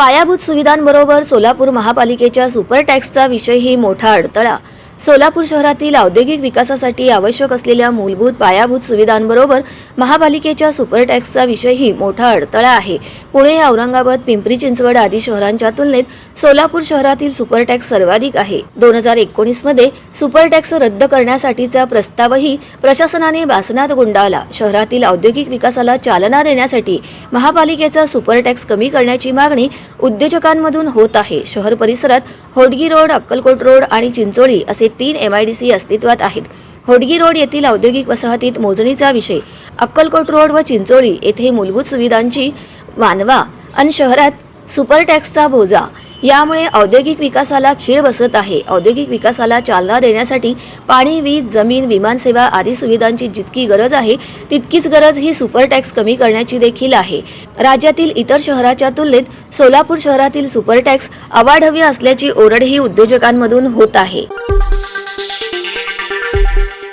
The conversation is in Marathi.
पायाभूत सुविधांबरोबर सोलापूर महापालिकेच्या सुपर टॅक्सचा विषयही मोठा अडथळा सोलापूर शहरातील औद्योगिक विकासासाठी आवश्यक असलेल्या मूलभूत पायाभूत सुविधांबरोबर महापालिकेच्या सुपर टॅक्सचा विषयही मोठा अडथळा आहे. पुणे औरंगाबाद पिंपरी चिंचवड आदी शहरांच्या तुलनेत सोलापूर शहरातील सुपर टॅक्स सर्वाधिक आहे. दोन हजार एकोणीसमध्ये सुपर टॅक्स रद्द करण्यासाठीचा प्रस्तावही प्रशासनाने बासनात गुंडाळला. शहरातील औद्योगिक विकासाला चालना देण्यासाठी महापालिकेचा सुपर टॅक्स कमी करण्याची मागणी उद्योजकांमधून होत आहे. शहर परिसरात होडगी रोड अक्कलकोट रोड आणि चिंचोळी असे तीन एम आय डी सी अस्तित्वात आहेत. होडगी रोड येथील औद्योगिक वसाहतीत मोजणीचा विषय अक्कलकोट रोड व चिंचोळी येथे मूलभूत सुविधांची वानवा आणि शहरात सुपर टॅक्सचा बोजा यामुळे औद्योगिक विकासाला खीळ बसत आहे. औद्योगिक विकासाला चालना देण्यासाठी पाणी वीज जमीन विमानसेवा आदी सुविधांची जितकी गरज आहे तितकीच गरज ही सुपर टॅक्स कमी करण्याची देखील आहे. राज्यातील इतर शहराच्या तुलनेत सोलापूर शहरातील सुपर टॅक्स अवाढव्य असल्याची ओरडही उद्योजकांमधून होत आहे.